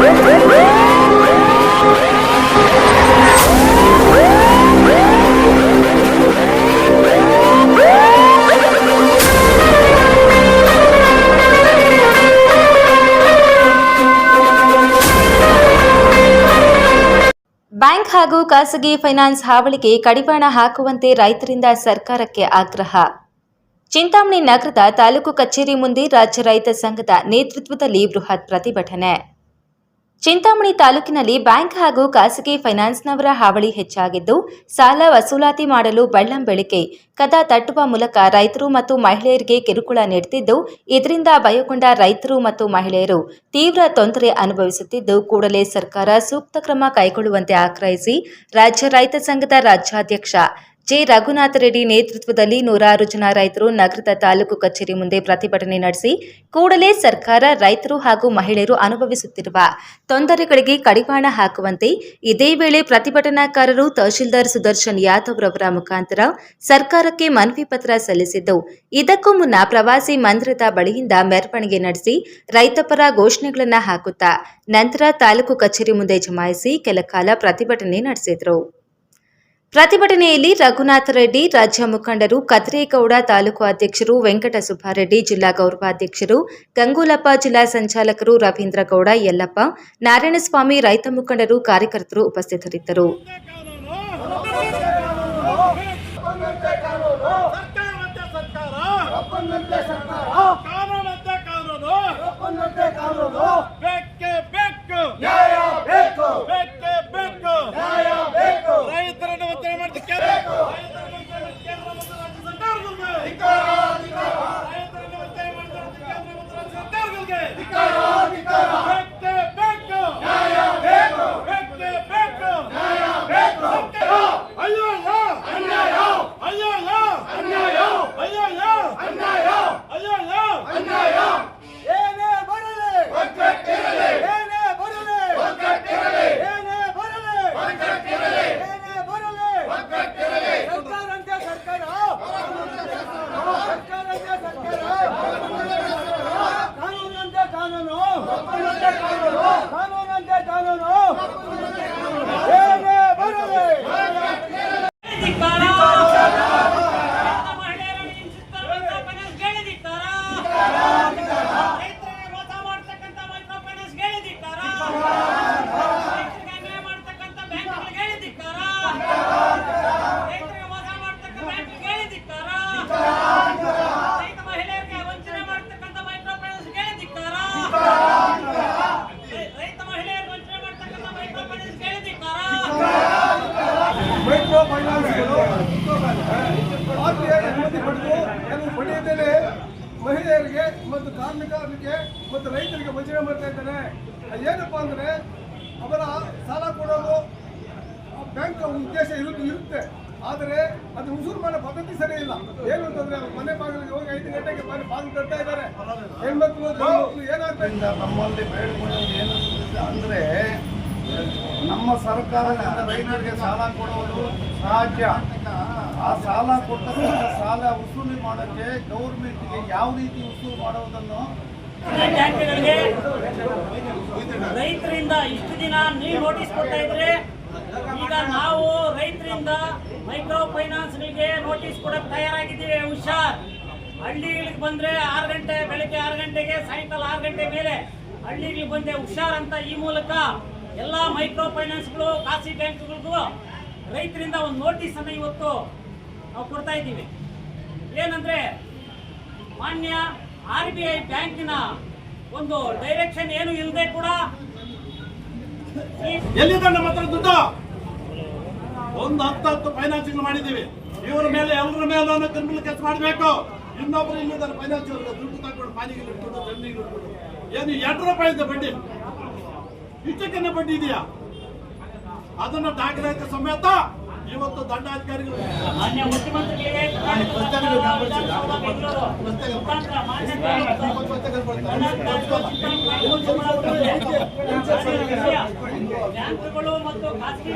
Bank ಹಾಗೂ ಖಾಸಗಿ finance ಹಾವಳಿಗೆ ಕಡಿವಾಣ ಹಾಕುವಂತೆ ರೈತರಿಂದ ಸರ್ಕಾರಕ್ಕೆ ಆಗ್ರಹ. ಚಿಂತಾಮಣಿ ನಗರದ ತಾಲೂಕು ಕಚೇರಿ ಮುಂದೆ ರಾಜ್ಯ ರೈತ ಸಂಘದ ನೇತೃತ್ವದಲ್ಲಿ ಬೃಹತ್ ಪ್ರತಿಭಟನೆ. ಚಿಂತಾಮಣಿ ತಾಲೂಕಿನಲ್ಲಿ ಬ್ಯಾಂಕ್ ಹಾಗೂ ಖಾಸಗಿ ಫೈನಾನ್ಸ್ನವರ ಹಾವಳಿ ಹೆಚ್ಚಾಗಿದ್ದು, ಸಾಲ ವಸೂಲಾತಿ ಮಾಡಲು ಬೆಳ್ಳಂ ಬೆಳಿಕೆ ಕದ ತಟ್ಟುವ ಮೂಲಕ ರೈತರು ಮತ್ತು ಮಹಿಳೆಯರಿಗೆ ಕಿರುಕುಳ ನೀಡುತ್ತಿದ್ದು ಇದರಿಂದ ಭಯಗೊಂಡ ರೈತರು ಮತ್ತು ಮಹಿಳೆಯರು ತೀವ್ರ ತೊಂದರೆ ಅನುಭವಿಸುತ್ತಿದ್ದು, ಕೂಡಲೇ ಸರ್ಕಾರ ಸೂಕ್ತ ಕ್ರಮ ಕೈಗೊಳ್ಳುವಂತೆ ಆಗ್ರಹಿಸಿ ರಾಜ್ಯ ರೈತ ಸಂಘದ ರಾಜ್ಯಾಧ್ಯಕ್ಷ ಜೆ. ರಘುನಾಥ ರೆಡ್ಡಿ ನೇತೃತ್ವದಲ್ಲಿ ನೂರಾರು ಜನ ರೈತರು ನಗರದ ತಾಲೂಕು ಕಚೇರಿ ಮುಂದೆ ಪ್ರತಿಭಟನೆ ನಡೆಸಿ, ಕೂಡಲೇ ಸರ್ಕಾರ ರೈತರು ಹಾಗೂ ಮಹಿಳೆಯರು ಅನುಭವಿಸುತ್ತಿರುವ ತೊಂದರೆಗಳಿಗೆ ಕಡಿವಾಣ ಹಾಕುವಂತೆ ಇದೇ ವೇಳೆ ಪ್ರತಿಭಟನಾಕಾರರು ತಹಶೀಲ್ದಾರ್ ಸುದರ್ಶನ್ ಯಾದವ್ ರವರ ಮುಖಾಂತರ ಸರ್ಕಾರಕ್ಕೆ ಮನವಿ ಪತ್ರ ಸಲ್ಲಿಸಿದ್ದು, ಇದಕ್ಕೂ ಮುನ್ನ ಪ್ರವಾಸಿ ಮಂದಿರದ ಬಳಿಯಿಂದ ಮೆರವಣಿಗೆ ನಡೆಸಿ ರೈತಪರ ಘೋಷಣೆಗಳನ್ನು ಹಾಕುತ್ತಾ, ನಂತರ ತಾಲೂಕು ಕಚೇರಿ ಮುಂದೆ ಜಮಾಯಿಸಿ ಕೆಲಕಾಲ ಪ್ರತಿಭಟನೆ ನಡೆಸಿದರು. ಪ್ರತಿಭಟನೆಯಲ್ಲಿ ರಘುನಾಥ ರೆಡ್ಡಿ, ರಾಜ್ಯ ಮುಖಂಡರು ಕದ್ರೇಗೌಡ ತಾಲೂಕು ಅಧ್ಯಕ್ಷರು ವೆಂಕಟ ಸುಬ್ಬಾರೆಡ್ಡಿ, ಜಿಲ್ಲಾ ಗೌರವಾಧ್ಯಕ್ಷರು ಗಂಗೂಲಪ್ಪ, ಜಿಲ್ಲಾ ಸಂಚಾಲಕರು ರವೀಂದ್ರಗೌಡ ಯಲ್ಲಪ್ಪ, ನಾರಾಯಣಸ್ವಾಮಿ, ರೈತ ಮುಖಂಡರು, ಕಾರ್ಯಕರ್ತರು ಉಪಸ್ಥಿತರಿದ್ದರು. ಕಾರ್ಮಿಕರಿಗೆ ಮತ್ತು ರೈತರಿಗೆ ವಂಚನೆ ಮಾಡ್ತಾ ಇದ್ದಾರೆ ಏನಪ್ಪ ಅಂದರೆ ಅವರ ಸಾಲ ಕೊಡೋದು ಬ್ಯಾಂಕ್ ಉದ್ದೇಶ ಇರುತ್ತೆ. ಆದರೆ ಅದು ಉಸೂರು ಮಾಡೋ ಪದ್ಧತಿ ಸರಿ ಇಲ್ಲ. ಏನು ಅಂತಂದ್ರೆ ಮನೆ ಬಾಗಿಲಿಗೆ ಹೋಗಿ ಐದು ಗಂಟೆಗೆ ಮನೆ ಬಾಗಿಲು ಕಟ್ತಾ ಇದ್ದಾರೆ. ಹೆಣ್ಮಕ್ಳು ಏನಾಗ್ತಾ ನಮ್ಮಲ್ಲಿ ಅಂದ್ರೆ, ನಮ್ಮ ಸರ್ಕಾರ ರೈತರಿಗೆ ಸಾಲ ಕೊಡುವುದು ಸಹಜ ಆ ಸಾಲ ಕೊಟ್ಟಂತಹ ಸಾಲ ವಸೂಲಿ ಮಾಡೋಕ್ಕೆ ಗೌರ್ಮೆಂಟ್ಗೆ ಯಾವ ರೀತಿ ವಸೂಲು ಮಾಡುವುದನ್ನು ಬ್ಯಾಂಕ್ಗಳಿಗೆ ರೈತರಿಂದ ಇಷ್ಟು ದಿನ ನೀವು ನೋಟಿಸ್ ಕೊಡ್ತಾ ಇದ್ರೆ ಈಗ ನಾವು ರೈತರಿಂದ ಮೈಕ್ರೋ ಫೈನಾನ್ಸ್ಗಳಿಗೆ ನೋಟಿಸ್ ಕೊಡಕ್ ತಯಾರಾಗಿದ್ದೀವಿ, ಹುಷಾರ್. ಹಳ್ಳಿಗಳಿಗೆ ಬಂದ್ರೆ ಆರು ಗಂಟೆ, ಬೆಳಗ್ಗೆ ಆರು ಗಂಟೆಗೆ, ಸಾಯಂಕಾಲ ಆರು ಗಂಟೆ ಮೇಲೆ ಹಳ್ಳಿಗಳಿಗೆ ಬಂದೆ ಹುಷಾರ್ ಅಂತ ಈ ಮೂಲಕ ಎಲ್ಲ ಮೈಕ್ರೋ ಫೈನಾನ್ಸ್ಗಳು ಖಾಸಗಿ ಬ್ಯಾಂಕ್ಗಳಿಗೂ ರೈತರಿಂದ ಒಂದು ನೋಟಿಸ್ ಅನ್ನ ಇವತ್ತು ನಾವು ಕೊಡ್ತಾ ಇದ್ದೀವಿ. ಏನಂದ್ರೆ ಮಾನ್ಯ ಆರ್ ಬಿ ಐ ಬ್ಯಾಂಕಿನ ಒಂದು ಡೈರೆಕ್ಷನ್ ಏನು ಇಲ್ಲದೆ ಕೂಡ ಎಲ್ಲಿದೆ ನಮ್ಮ ಹತ್ರ ದುಡ್ಡು? ಒಂದು ಹತ್ತು ಹತ್ತು ಫೈನಾನ್ಸಿಂಗ್ ಮಾಡಿದ್ದೀವಿ. ಇವರ ಮೇಲೆ ಎಲ್ಲರ ಮೇಲೆ ಕ್ರಿಮಿನಲ್ ಕೇಸ್ ಮಾಡಬೇಕು. ಇನ್ನೊಬ್ರು ಇಲ್ಲಿದ್ದಾರೆ ಫೈನಾನ್ಸ್ ದುಡ್ಡು ತಗೊಂಡು ಪಾನಿಗೆ ಇಟ್ಬಿಟ್ಟು ಜಮೀನಿಗೆ ಏನು ಎರಡು ರೂಪಾಯಿ ಇದೆ ಬಡ್ಡಿ? ಇಷ್ಟಕ್ಕೇನೆ ಬಡ್ಡಿ ಇದೆಯಾ? ಅದನ್ನ ದಾಖಲಾತಿ ಸಮೇತ ಇವತ್ತು ದಂಡಾಧಿಕಾರಿಗಳು ಮಾನ್ಯ ಮುಖ್ಯಮಂತ್ರಿಗಳಿಗೆ ಬ್ಯಾಂಕುಗಳು ಮತ್ತು ಖಾಸಗಿ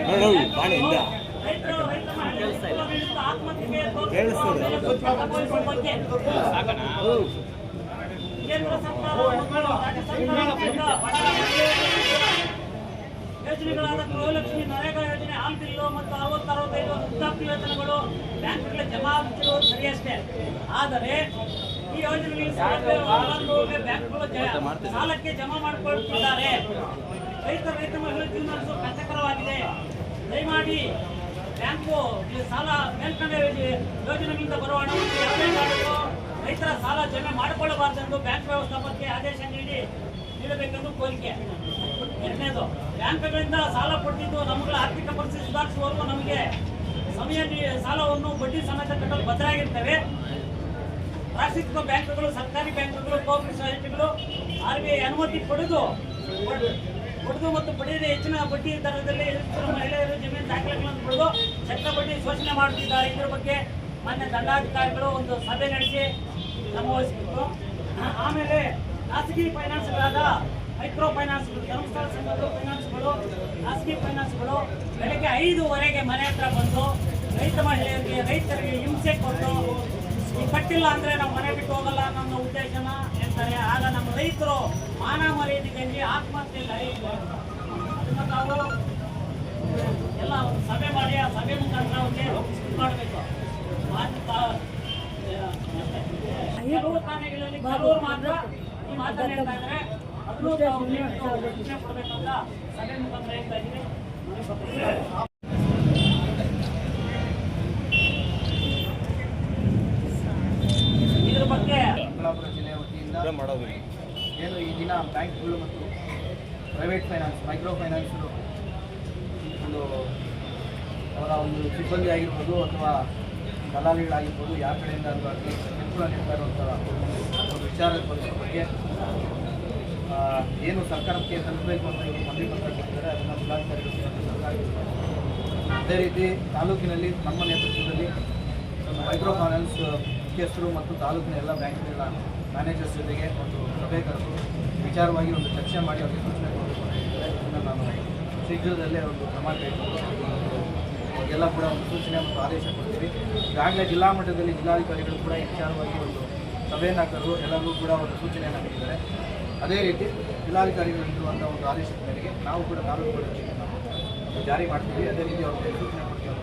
ಕೇಂದ್ರ ಸರ್ಕಾರ ಯೋಜನೆಗಳಾದ ಗೃಹಲಕ್ಷ್ಮಿ ನರೇಗಾ ಯೋಜನೆ ಆಲ್ ಬಿಲ್ಲು ಮತ್ತು ಅರವತ್ತು ಅರವತ್ತೈದು ವೃದ್ಧಾಪ್ಯ ಯೋಜನೆಗಳು ಬ್ಯಾಂಕ್ಗಳಿಗೆ ಜಮಾ ಆಗುತ್ತಿರುವುದು ಸರಿಯಷ್ಟೇ. ಆದರೆ ಈ ಯೋಜನೆಗಳಿಗೆ ಬ್ಯಾಂಕ್ಗಳು ಸಾಲಕ್ಕೆ ಜಮಾ ಮಾಡಿಕೊಳ್ಳುತ್ತಿದ್ದಾರೆ ರೈತರ, ರೈತ ಮಹಿಳೆ ಜೀವನ ಕಷ್ಟಕರವಾಗಿದೆ. ದಯಮಾಡಿ ಬ್ಯಾಂಕು ಸಾಲ ಮೇಲ್ಕಂಡ ಯೋಜನೆ- ಯೋಜನೆಗಳಿಂದ ಬರುವ ರೈತರ ಸಾಲ ಜಮೆ ಮಾಡಿಕೊಳ್ಳಬಾರದೆಂದು ಬ್ಯಾಂಕ್ ವ್ಯವಸ್ಥಾಪಕರಿಗೆ ಆದೇಶ ನೀಡಿ ನೀಡಬೇಕೆಂದು ಕೋರಿಕೆ. ಎರಡನೇದು, ಬ್ಯಾಂಕ್ಗಳಿಂದ ಸಾಲ ಕೊಟ್ಟಿದ್ದು ನಮ್ಗಳ ಆರ್ಥಿಕ ಪರಿಸ್ಥಿತಿ ಸುಧಾರಿಸುವವರೆಗೂ ನಮಗೆ ಸಮಯ ಸಾಲವನ್ನು ಬಡ್ಡಿ ಸಮೇತ ಕಟ್ಟಲು ಬದ್ಧರಾಗಿರ್ತೇವೆ. ರಾಷ್ಟ್ರೀಕೃತ ಬ್ಯಾಂಕ್ಗಳು, ಸರ್ಕಾರಿ ಬ್ಯಾಂಕ್ಗಳು ಕೋಆಪರೇಟಿವ್ ಸೊಸೈಟಿಗಳು ಆರ್ ಬಿ ಐ ಅನುಮತಿ ಪಡೆದು ಪಡೆದು ಮತ್ತು ಪಡೆಯದೆ ಹೆಚ್ಚಿನ ಬಡ್ಡಿ ದರದಲ್ಲಿ ಮಹಿಳೆಯರು ಜಮೀನು ದಾಖಲೆಗಳನ್ನು ಪಡೆದು ಚಕ್ರ ಬಡ್ಡಿ ಶೋಷಣೆ ಮಾಡುತ್ತಿದ್ದಾರೆ. ಇದರ ಬಗ್ಗೆ ಮಾನ್ಯ ದಂಡಾಧಿಕಾರಿಗಳು ಒಂದು ಸಭೆ ನಡೆಸಿ ವಹಿಸಬೇಕು. ಆಮೇಲೆ ಖಾಸಗಿ ಫೈನಾನ್ಸ್ಗಳಾದ ಮೈಕ್ರೋ ಫೈನಾನ್ಸ್ಗಳು ಧರ್ಮಸ್ಥಳ ಸಂಘದ ಫೈನಾನ್ಸ್ಗಳು ಖಾಸಗಿ ಫೈನಾನ್ಸ್ಗಳು ಬೆಳಗ್ಗೆ ಐದುವರೆಗೆ ಮನೆ ಹತ್ರ ಬಂದು ರೈತ ಮಹಿಳೆಯರಿಗೆ, ರೈತರಿಗೆ ಹಿಂಸೆ ಕೊಟ್ಟು, ಈ ಕಟ್ಟಿಲ್ಲ ಅಂದರೆ ನಮ್ಮ ಮನೆ ಬಿಟ್ಟು ಹೋಗಲ್ಲ ಅನ್ನೋ ಉದ್ದೇಶನ ಹೇಳ್ತಾರೆ. ಆಗ ನಮ್ಮ ರೈತರು ಮಾನ ಮರ್ಯಾದೆಗಳಲ್ಲಿ ಆತ್ಮಹತ್ಯೆ ಅಂತ ತಾವು ಎಲ್ಲ ಸಭೆ ಮಾಡಿ, ಆ ಸಭೆ ಮುಖಾಂತರ ಅವ್ರಿಗೆ ಮಾಡಬೇಕು. ಮಾತು ತಾ- ಕೆಲವು ತಾಣಗಳಲ್ಲಿ ಕೆಲವರು ಮಾತ್ರ ಈ ಮಾತನ್ನ ಹೇಳ್ತಾ ಇದ್ದಾರೆ. ಇದ್ರ ಬಗ್ಗೆ ಏನು ಈ ದಿನ ಬ್ಯಾಂಕ್ಗಳು ಮತ್ತು ಪ್ರೈವೇಟ್ ಫೈನಾನ್ಸ್ ಮೈಕ್ರೋ ಫೈನಾನ್ಸ್ಗಳು ಒಂದು ಅವರ ಒಂದು ಸಿಬ್ಬಂದಿ ಆಗಿರ್ಬೋದು ಅಥವಾ ದಲಾಲಿಗಳಾಗಿರ್ಬೋದು ಯಾವ ಕಡೆಯಿಂದ ಆಗಲಿ ಕಿರುಕುಳ ನೀಡ್ತಾ ಇರುವಂಥ ಒಂದು ವಿಚಾರ ಬಗ್ಗೆ ಏನು ಸರ್ಕಾರಕ್ಕೆ ತಲುಪಬೇಕು ಅಂತ ಇವರು ಮನವಿ ಪತ್ರ ಕೊಟ್ಟಿದ್ದಾರೆ, ಅದನ್ನು ಜಿಲ್ಲಾಧಿಕಾರಿಗಳು ಸರ್ಕಾರಕ್ಕೆ ಅದೇ ರೀತಿ ತಾಲೂಕಿನಲ್ಲಿ ನಮ್ಮ ನೇತೃತ್ವದಲ್ಲಿ ಮೈಕ್ರೋ ಫೈನಾನ್ಸ್ ಮುಖ್ಯಸ್ಥರು ಮತ್ತು ತಾಲೂಕಿನ ಎಲ್ಲ ಬ್ಯಾಂಕ್ಗಳ ಮ್ಯಾನೇಜರ್ಸ್ ಜೊತೆಗೆ ಒಂದು ಸಭೆ ಕರೆದು ವಿಚಾರವಾಗಿ ಒಂದು ಚರ್ಚೆ ಮಾಡಿ ಅವರಿಗೆ ಸೂಚನೆ ಕೊಡಬೇಕು. ನಾನು ಶೀಘ್ರದಲ್ಲೇ ಒಂದು ಕ್ರಮ ಕೈಗೊಂಡು ಎಲ್ಲ ಕೂಡ ಒಂದು ಸೂಚನೆ ಮತ್ತು ಆದೇಶ ಕೊಡ್ತೀವಿ. ಈಗಾಗಲೇ ಜಿಲ್ಲಾ ಮಟ್ಟದಲ್ಲಿ ಜಿಲ್ಲಾಧಿಕಾರಿಗಳು ಕೂಡ ವಿಚಾರವಾಗಿ ಒಂದು ಸಭೆಯನ್ನು ಕರೆದು ಎಲ್ಲರಿಗೂ ಕೂಡ ಒಂದು ಸೂಚನೆಯನ್ನು ನೀಡಿದ್ದಾರೆ. ಅದೇ ರೀತಿ ಜಿಲ್ಲಾಧಿಕಾರಿಗಳು ನೀಡುವಂಥ ಒಂದು ಆದೇಶದ ಮೇರೆಗೆ ನಾವು ಕೂಡ ತಾಲೂಕು ನಾವು ಜಾರಿ ಮಾಡ್ತೀವಿ ಅದೇ ರೀತಿ ಅವ್ರಿಗೆ ಸೂಚನೆ ಕೊಡ್ತೀವಿ.